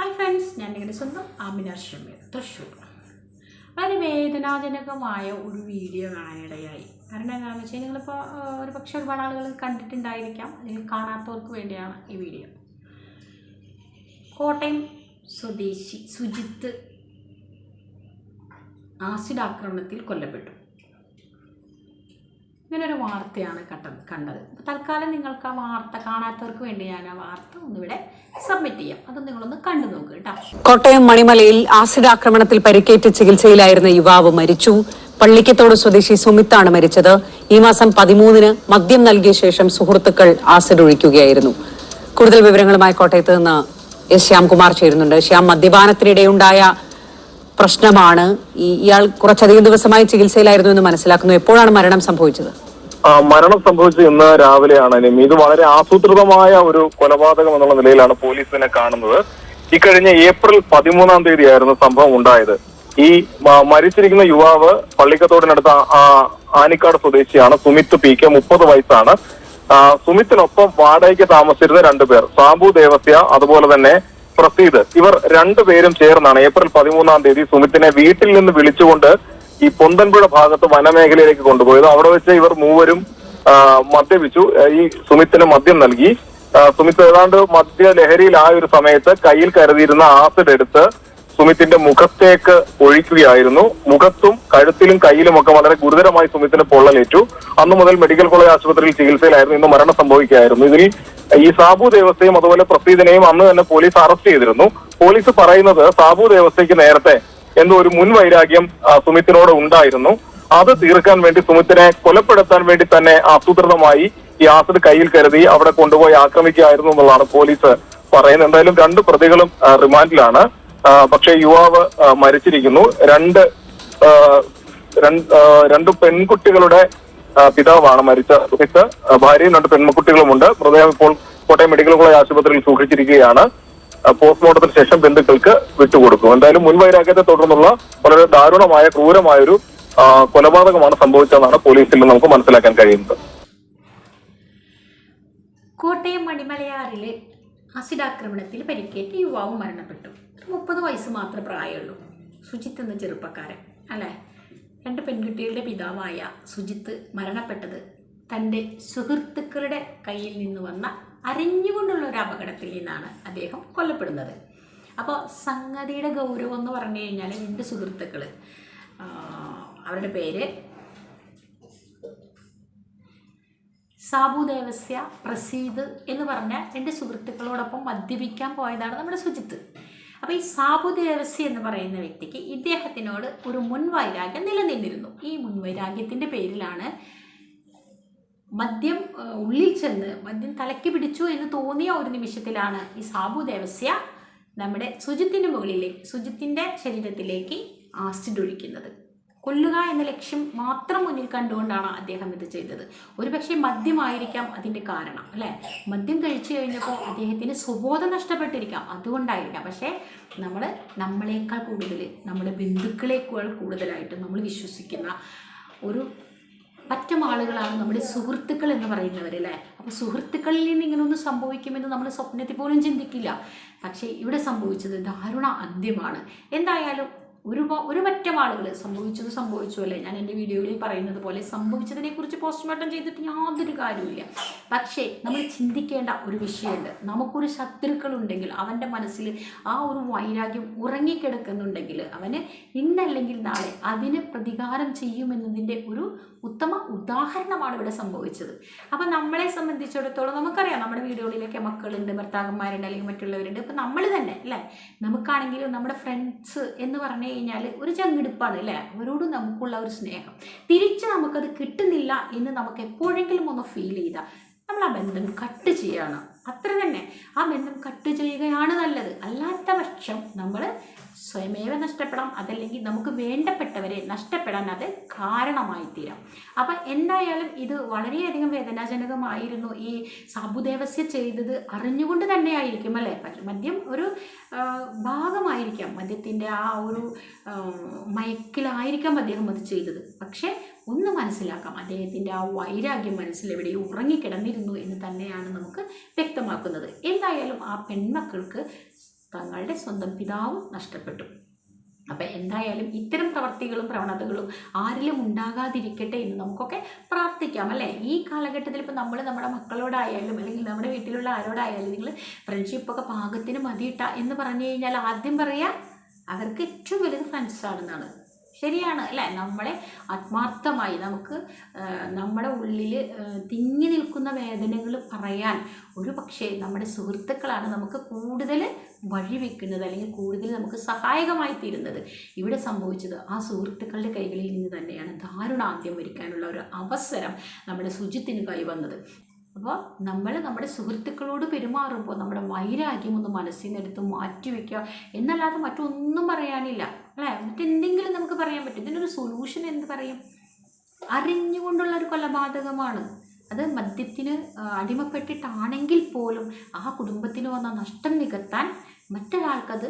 Hi friends ഞാൻ നിങ്ങളുടെ സ്വന്തം ആമിന ഷമീർ തൃശ്ശൂർ. വളരെ വേദനാജനകമായ ഒരു വീഡിയോ കാണാനിടയായി കാരണം എന്താണെന്ന് വെച്ചാൽ നിങ്ങളിപ്പോൾ ഒരു പക്ഷേ ഒരുപാട് ആളുകൾ കണ്ടിട്ടുണ്ടായിരിക്കാം. അല്ലെങ്കിൽ കാണാത്തവർക്ക് വേണ്ടിയാണ് ഈ വീഡിയോ കോട്ടയം സ്വദേശി സുജിത്ത് ആസിഡ് ആക്രമണത്തിൽ കൊല്ലപ്പെട്ടു. ഇങ്ങനൊരു വാർത്തയാണ് കണ്ടത് കണ്ടത്. അപ്പോൾ തൽക്കാലം നിങ്ങൾക്ക് ആ വാർത്ത കാണാത്തവർക്ക് വേണ്ടി ഞാൻ ആ വാർത്ത ഒന്നിവിടെ സബ്മിറ്റ് ചെയ്യാം. അത് നിങ്ങളൊന്ന് കണ്ടു നോക്കുക കേട്ടോ. കോട്ടയം മണിമലയിൽ ആസിഡ് ആക്രമണത്തിൽ പരിക്കേറ്റ് ചികിത്സയിലായിരുന്ന യുവാവ് മരിച്ചു. പള്ളിക്കത്തോട് സ്വദേശി സുമിത്താണ് മരിച്ചത്. ഈ മാസം പതിമൂന്നിന് മദ്യം നൽകിയ ശേഷം സുഹൃത്തുക്കൾ ആസിഡ് ഒഴിക്കുകയായിരുന്നു. കൂടുതൽ വിവരങ്ങളുമായി കോട്ടയത്ത് നിന്ന് എസ് ശ്യാംകുമാർ ചേരുന്നുണ്ട്. ശ്യാം മദ്യപാനത്തിനിടെയുണ്ടായ പ്രശ്നമാണ്. ഇയാൾ കുറച്ചധികം ദിവസമായി ചികിത്സയിലായിരുന്നു എന്ന് മനസ്സിലാക്കുന്നു. എപ്പോഴാണ് മരണം സംഭവിച്ചത്? മരണം സംഭവിച്ചത് ഇന്ന് രാവിലെയാണ്. നിമി. ഇത് വളരെ ആസൂത്രിതമായ ഒരു കൊലപാതകം എന്നുള്ള നിലയിലാണ് പോലീസിനെ കാണുന്നത്. ഇക്കഴിഞ്ഞ ഏപ്രിൽ പതിമൂന്നാം തീയതിയായിരുന്നു സംഭവം ഉണ്ടായത്. ഈ മരിച്ചിരിക്കുന്ന യുവാവ് പള്ളിക്കത്തോടിനടുത്ത ആനിക്കാട് സ്വദേശിയാണ്. സുമിത്ത് പി കെ മുപ്പത് വയസ്സാണ്. സുമിത്തിനൊപ്പം വാടകയ്ക്ക് താമസിച്ചിരുന്ന രണ്ടുപേർ സാബു ദേവസ്യ അതുപോലെ തന്നെ പ്രസീദ് ഇവർ രണ്ടുപേരും ചേർന്നാണ്. ഏപ്രിൽ പതിമൂന്നാം തീയതി സുമിത്തിനെ വീട്ടിൽ നിന്ന് വിളിച്ചുകൊണ്ട് ഈ പൊന്തൻപുഴ ഭാഗത്ത് വനമേഖലയിലേക്ക് കൊണ്ടുപോയത്. അവിടെ വെച്ച് ഇവർ മൂവരും മദ്യപിച്ചു. ഈ സുമിത്തിന് മദ്യം നൽകി. സുമിത്ത് ഏതാണ്ട് മദ്യ ലഹരിയിലായ ഒരു സമയത്ത് കയ്യിൽ കരുതിയിരുന്ന ആസിഡ് എടുത്ത് സുമിത്തിന്റെ മുഖത്തേക്ക് ഒഴിക്കുകയായിരുന്നു. മുഖത്തും കഴുത്തിലും കയ്യിലും ഒക്കെ വളരെ ഗുരുതരമായി സുമിത്തിന് പൊള്ളലേറ്റു. അന്നു മുതൽ മെഡിക്കൽ കോളേജ് ആശുപത്രിയിൽ ചികിത്സയിലായിരുന്നു. ഇന്ന് മരണം സംഭവിക്കുകയായിരുന്നു. ഇതിൽ ഈ സാബു ദേവസ്ഥയും അതുപോലെ പ്രസീദിനെയും അന്ന് തന്നെ പോലീസ് അറസ്റ്റ് ചെയ്തിരുന്നു. പോലീസ് പറയുന്നത് സാബു ദേവസ്ഥയ്ക്ക് നേരത്തെ എന്തോ ഒരു മുൻ വൈരാഗ്യം സുമിത്തിനോട് ഉണ്ടായിരുന്നു. അത് തീർക്കാൻ വേണ്ടി സുമിത്തിനെ കൊലപ്പെടുത്താൻ വേണ്ടി തന്നെ ആസൂത്രിതമായി ഈ ആസിഡ് കയ്യിൽ കരുതി അവിടെ കൊണ്ടുപോയി ആക്രമിക്കുകയായിരുന്നു എന്നുള്ളതാണ് പോലീസ് പറയുന്നത്. എന്തായാലും രണ്ട് പ്രതികളും റിമാൻഡിലാണ്. പക്ഷേ യുവാവ് മരിച്ചിരിക്കുന്നു. രണ്ട് രണ്ട് പെൺകുട്ടികളുടെ പിതാവാണ് മരിച്ച സുഹിത്ത്. ഭാര്യയും രണ്ട് പെൺകുട്ടികളുമുണ്ട്. മൃതദേഹം ഇപ്പോൾ കോട്ടയം മെഡിക്കൽ കോളേജ് ആശുപത്രിയിൽ സൂക്ഷിച്ചിരിക്കുകയാണ്. പോസ്റ്റ്മോർട്ടത്തിന് ശേഷം ബന്ധുക്കൾക്ക് വിട്ടുകൊടുക്കും എന്തായാലും മുൻവൈരാഗ്യത്തെ തുടർന്നുള്ള വളരെ ദാരുണമായ ക്രൂരമായൊരു കൊലപാതകമാണ് സംഭവിച്ചതെന്നാണ് പോലീസിൽ നിന്ന് നമുക്ക് മനസ്സിലാക്കാൻ കഴിയുന്നത്. കോട്ടയം മണിമലയാറിലെ ആസിഡ് ആക്രമണത്തിൽ പരിക്കേറ്റ് യുവാവ് മരണപ്പെട്ടു. മുപ്പത് വയസ്സ് മാത്രമേ പ്രായമുള്ളൂ. സുജിത്ത് എന്ന ചെറുപ്പക്കാരൻ അല്ലേ? രണ്ട് പെൺകുട്ടികളുടെ പിതാവായ സുജിത്ത് മരണപ്പെട്ടത് തന്റെ സുഹൃത്തുക്കളുടെ കയ്യിൽ നിന്ന് വന്ന അറിഞ്ഞുകൊണ്ടുള്ള ഒരു അപകടത്തിൽ നിന്നാണ് അദ്ദേഹം കൊല്ലപ്പെടുന്നത്. അപ്പോൾ സംഗതിയുടെ ഗൗരവം എന്ന് പറഞ്ഞു കഴിഞ്ഞാൽ രണ്ട് സുഹൃത്തുക്കൾ അവരുടെ പേര് സാബു ദേവസ്യ പ്രസീദ് എന്ന് പറഞ്ഞ രണ്ട് സുഹൃത്തുക്കളോടൊപ്പം മദ്യപിക്കാൻ പോയതാണ് നമ്മുടെ സുജിത്ത്. അപ്പോൾ ഈ സാബുദേവസി എന്ന് പറയുന്ന വ്യക്തിക്ക് ഇദ്ദേഹത്തിനോട് ഒരു മുൻവൈരാഗ്യം നിലനിന്നിരുന്നു. ഈ മുൻവൈരാഗ്യത്തിന്റെ പേരിലാണ് മദ്യം ഉള്ളിൽ ചെന്ന് മദ്യം തലയ്ക്ക് പിടിച്ചു എന്ന് തോന്നിയ ഒരു നിമിഷത്തിലാണ് ഈ സാബുദേവസ്യ നമ്മുടെ സുജിത്തിന്റെ മുകളിലേക്ക് സുജിത്തിന്റെ ശരീരത്തിലേക്ക് ആസിഡ് ഒഴിക്കുന്നത്. കൊല്ലുക എന്ന ലക്ഷ്യം മാത്രം മുന്നിൽ കണ്ടുകൊണ്ടാണ് അദ്ദേഹം ഇത് ചെയ്തത്. ഒരുപക്ഷെ മദ്യമായിരിക്കാം അതിന്റെ കാരണം അല്ലേ? മദ്യം കഴിച്ചു കഴിഞ്ഞപ്പോൾ അദ്ദേഹത്തിന് സുബോധം നഷ്ടപ്പെട്ടിരിക്കാം അതുകൊണ്ടായിരിക്കാം. പക്ഷേ നമ്മൾ നമ്മളെക്കാൾ കൂടുതൽ നമ്മുടെ ബന്ധുക്കളെക്കാൾ കൂടുതലായിട്ട് നമ്മൾ വിശ്വസിക്കുന്ന ഒരു പറ്റം ആളുകളാണ് നമ്മുടെ സുഹൃത്തുക്കൾ എന്ന് പറയുന്നവർ അല്ലേ? അപ്പോൾ സുഹൃത്തുക്കളിൽ നിന്ന് ഇങ്ങനെയൊന്നും സംഭവിക്കുമെന്ന് നമ്മൾ സ്വപ്നത്തിൽ പോലും ചിന്തിക്കില്ല. പക്ഷേ ഇവിടെ സംഭവിച്ചത് ദാരുണ അന്ത്യമാണ്. എന്തായാലും ഒരു ഒരു പറ്റം ആളുകൾ സംഭവിച്ചത് സംഭവിച്ചു അല്ലേ? ഞാൻ എന്റെ വീഡിയോയിൽ പറയുന്നത് പോലെ സംഭവിച്ചതിനെക്കുറിച്ച് പോസ്റ്റ്മോർട്ടം ചെയ്തിട്ട് യാതൊരു കാര്യമില്ല പക്ഷേ നമ്മൾ ചിന്തിക്കേണ്ട ഒരു വിഷയമുണ്ട്. നമുക്കൊരു ശത്രുക്കളുണ്ടെങ്കിൽ അവന്റെ മനസ്സിൽ ആ ഒരു വൈരാഗ്യം ഉറങ്ങിക്കിടക്കുന്നുണ്ടെങ്കിൽ അവന് ഇന്നല്ലെങ്കിൽ നാളെ അതിന് പ്രതികാരം ചെയ്യുമെന്നതിന്റെ ഒരു ഉത്തമ ഉദാഹരണമാണ് ഇവിടെ സംഭവിച്ചത്. അപ്പം നമ്മളെ സംബന്ധിച്ചിടത്തോളം നമുക്കറിയാം നമ്മുടെ വീടുകളിലൊക്കെ മക്കളുണ്ട് ഭർത്താക്കന്മാരുണ്ട് അല്ലെങ്കിൽ മറ്റുള്ളവരുണ്ട്. ഇപ്പം നമ്മൾ തന്നെ അല്ലേ? നമുക്കാണെങ്കിലും നമ്മുടെ ഫ്രണ്ട്സ് എന്ന് പറഞ്ഞു കഴിഞ്ഞാൽ ഒരു ചങ്ങിടുപ്പാണ് അല്ലേ? അവരോട് നമുക്കുള്ള ഒരു സ്നേഹം. തിരിച്ച് നമുക്കത് കിട്ടുന്നില്ല എന്ന് നമുക്ക് എപ്പോഴെങ്കിലും ഒന്ന് ഫീൽ ചെയ്താൽ ആ ബന്ധം കട്ട് ചെയ്യണം. അത്ര തന്നെ. ആ ബന്ധം കട്ട് ചെയ്യുകയാണ് നല്ലത്. അല്ലാത്ത പക്ഷം നമ്മൾ സ്വയമേവ നഷ്ടപ്പെടാം. അതല്ലെങ്കിൽ നമുക്ക് വേണ്ടപ്പെട്ടവരെ നഷ്ടപ്പെടാൻ അത് കാരണമായി തീരാം അപ്പം എന്തായാലും ഇത് വളരെയധികം വേദനാജനകമായിരുന്നു. ഈ സാബുദേവസ്യ ചെയ്തത് അറിഞ്ഞുകൊണ്ട് തന്നെ ആയിരിക്കും അല്ലേ മദ്യം ഒരു ഭാഗമായിരിക്കാം. മദ്യത്തിന്റെ ആ ഒരു മയക്കിലായിരിക്കാം അദ്ദേഹം അത് ചെയ്തത്. പക്ഷേ ഒന്ന് മനസ്സിലാക്കാം. അദ്ദേഹത്തിന്റെ ആ വൈരാഗ്യം മനസ്സിൽ എവിടെയും ഉറങ്ങിക്കിടന്നിരുന്നു എന്ന് തന്നെയാണ് നമുക്ക് വ്യക്തമാക്കുന്നത്. എന്തായാലും ആ പെൺമക്കൾക്ക് തങ്ങളുടെ സ്വന്തം പിതാവും നഷ്ടപ്പെട്ടു. അപ്പം എന്തായാലും ഇത്തരം പ്രവർത്തികളും പ്രവണതകളും ആരിലും ഉണ്ടാകാതിരിക്കട്ടെ എന്ന് നമുക്കൊക്കെ പ്രാർത്ഥിക്കാം അല്ലേ? ഈ കാലഘട്ടത്തിൽ ഇപ്പം നമ്മൾ നമ്മുടെ മക്കളോടായാലും അല്ലെങ്കിൽ നമ്മുടെ വീട്ടിലുള്ള ആരോടായാലും നിങ്ങൾ ഫ്രണ്ട്ഷിപ്പൊക്കെ പാകത്തിന് മതിയിട്ട എന്ന് പറഞ്ഞു കഴിഞ്ഞാൽ ആദ്യം പറയാം അവർക്ക് ഏറ്റവും വലുത് ഫ്രണ്ട്സാണെന്നാണ് ശരിയാണ് അല്ലേ? നമ്മളെ ആത്മാർത്ഥമായി നമുക്ക് നമ്മുടെ ഉള്ളിൽ തിങ്ങി നിൽക്കുന്ന വേദനകൾ പറയാൻ ഒരു പക്ഷേ നമ്മുടെ സുഹൃത്തുക്കളാണ് നമുക്ക് കൂടുതൽ വഴിവെക്കുന്നത് അല്ലെങ്കിൽ കൂടുതൽ നമുക്ക് സഹായകമായി തീരുന്നത്. ഇവിടെ സംഭവിച്ചത് ആ സുഹൃത്തുക്കളുടെ കൈകളിൽ നിന്ന് തന്നെയാണ് ദാരുണാന്ത്യം വരിക്കാനുള്ള ഒരു അവസരം നമ്മുടെ ശുചിത്തിന് കൈവന്നത് അപ്പോൾ നമ്മൾ നമ്മുടെ സുഹൃത്തുക്കളോട് പെരുമാറുമ്പോൾ നമ്മുടെ വൈരാഗ്യം ഒന്ന് മനസ്സിൽ നിന്നെടുത്ത് മാറ്റിവെക്കുക എന്നല്ലാതെ മറ്റൊന്നും പറയാനില്ല. അല്ലേ? എന്നിട്ട് എന്തെങ്കിലും നമുക്ക് പറയാൻ പറ്റും. ഇതിനൊരു സൊല്യൂഷൻ എന്ത് പറയും? അറിഞ്ഞുകൊണ്ടുള്ള ഒരു കൊലപാതകമാണ്. അത് മദ്യത്തിന് അടിമപ്പെട്ടിട്ടാണെങ്കിൽ പോലും ആ കുടുംബത്തിന് വന്ന നഷ്ടം നികത്താൻ മറ്റൊരാൾക്കത്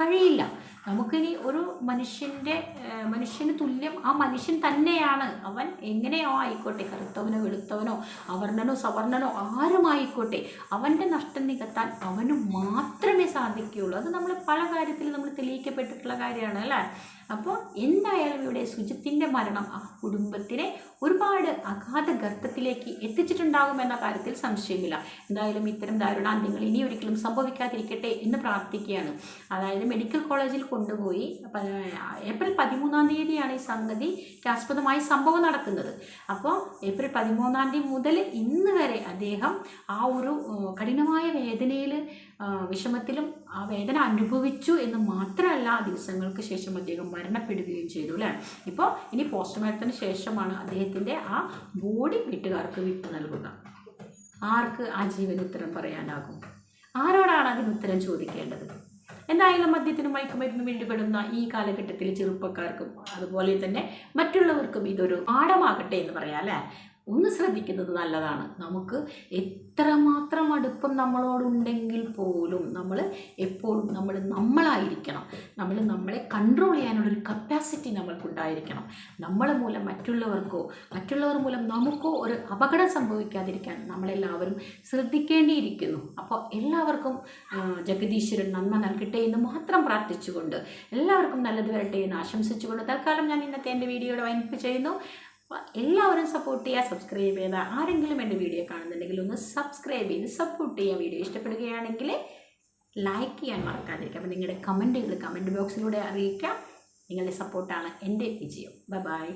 കഴിയില്ല. നമുക്കിനി ഒരു മനുഷ്യന്റെ മനുഷ്യന് തുല്യം ആ മനുഷ്യൻ തന്നെയാണ്. അവൻ എങ്ങനെയോ ആയിക്കോട്ടെ കറുത്തവനോ വെളുത്തവനോ അവർണനോ സവർണനോ ആരുമായിക്കോട്ടെ അവന്റെ നഷ്ടം നികത്താൻ അവന് മാത്രമേ സാധിക്കുകയുള്ളൂ. അത് നമ്മൾ പല കാര്യത്തിൽ നമ്മൾ തെളിയിക്കപ്പെട്ടിട്ടുള്ള കാര്യമാണ് അല്ലേ? അപ്പോൾ എന്തായാലും ഇവിടെ സുജിത്തിന്റെ മരണം ആ കുടുംബത്തിനെ ഒരുപാട് അഗാധ ഗർത്തത്തിലേക്ക് എത്തിച്ചിട്ടുണ്ടാകുമെന്ന കാര്യത്തിൽ സംശയമില്ല. എന്തായാലും ഇത്തരം ദാരുണാന്ത്യങ്ങൾ ഇനി ഒരിക്കലും സംഭവിക്കാതിരിക്കട്ടെ എന്ന് പ്രാർത്ഥിക്കുകയാണ്. അതായത് മെഡിക്കൽ കോളേജിൽ കൊണ്ടുപോയി ഏപ്രിൽ പതിമൂന്നാം തീയതിയാണ് ഈ സംഗതി ആസ്പദമായി സംഭവം നടക്കുന്നത്. അപ്പോൾ ഏപ്രിൽ പതിമൂന്നാം തീയതി മുതൽ ഇന്ന് വരെ അദ്ദേഹം ആ ഒരു കഠിനമായ വേദനയിൽ വിഷമത്തിലും ആ വേദന അനുഭവിച്ചു എന്ന് മാത്രമല്ല ആ ദിവസങ്ങൾക്ക് ശേഷം അദ്ദേഹം മരണപ്പെടുകയും ചെയ്തു അല്ലേ? ഇപ്പോൾ ഇനി പോസ്റ്റ്മോർട്ടത്തിന് ശേഷമാണ് അദ്ദേഹത്തിന്റെ ആ ബോഡി വീട്ടുകാർക്ക് വിട്ടു നൽകുക. ആർക്ക് ആ ജീവൻ ഉത്തരം പറയാനാകും? ആരോടാണ് അതിന് ഉത്തരം ചോദിക്കേണ്ടത്? എന്തായാലും മദ്യത്തിനും മയക്കുമരുന്നും പിടിപെടുന്ന ഈ കാലഘട്ടത്തിൽ ചെറുപ്പക്കാർക്കും അതുപോലെ തന്നെ മറ്റുള്ളവർക്കും ഇതൊരു പാഠമാകട്ടെ എന്ന് പറയാം അല്ലേ? ഒന്ന് ശ്രദ്ധിക്കുന്നത് നല്ലതാണ്. നമുക്ക് എത്രമാത്രം അടുപ്പം നമ്മളോടുണ്ടെങ്കിൽ പോലും നമ്മൾ എപ്പോഴും നമ്മൾ നമ്മളായിരിക്കണം. നമ്മൾ നമ്മളെ കൺട്രോൾ ചെയ്യാനുള്ളൊരു കപ്പാസിറ്റി നമ്മൾക്കുണ്ടായിരിക്കണം. നമ്മളെ മൂലം മറ്റുള്ളവർക്കോ മറ്റുള്ളവർ മൂലം നമുക്കോ ഒരു അപകടം സംഭവിക്കാതിരിക്കാൻ നമ്മളെല്ലാവരും ശ്രദ്ധിക്കേണ്ടിയിരിക്കുന്നു. അപ്പോൾ എല്ലാവർക്കും ജഗദീശ്വരൻ നന്മ നൽകട്ടെ എന്ന് മാത്രം പ്രാർത്ഥിച്ചുകൊണ്ട് എല്ലാവർക്കും നല്ലത് വരട്ടെ എന്ന് ആശംസിച്ചുകൊണ്ട് തൽക്കാലം ഞാൻ ഇന്നത്തെ എന്റെ വീഡിയോയുടെ വൈൻപ്പ് ചെയ്യുന്നു. അപ്പോൾ എല്ലാവരും സപ്പോർട്ട് ചെയ്യുക സബ്സ്ക്രൈബ് ചെയ്യുക ആരെങ്കിലും എന്റെ വീഡിയോ കാണുന്നുണ്ടെങ്കിൽ ഒന്ന് സബ്സ്ക്രൈബ് ചെയ്ത് സപ്പോർട്ട് ചെയ്യുക വീഡിയോ ഇഷ്ടപ്പെടുകയാണെങ്കിൽ ലൈക്ക് ചെയ്യാൻ മറക്കാതിരിക്കുക. അപ്പോൾ നിങ്ങളുടെ കമന്റുകൾ കമന്റ് ബോക്സിലൂടെ അറിയിക്കാം. നിങ്ങളുടെ സപ്പോർട്ടാണ് എന്റെ വിജയം. Bye bye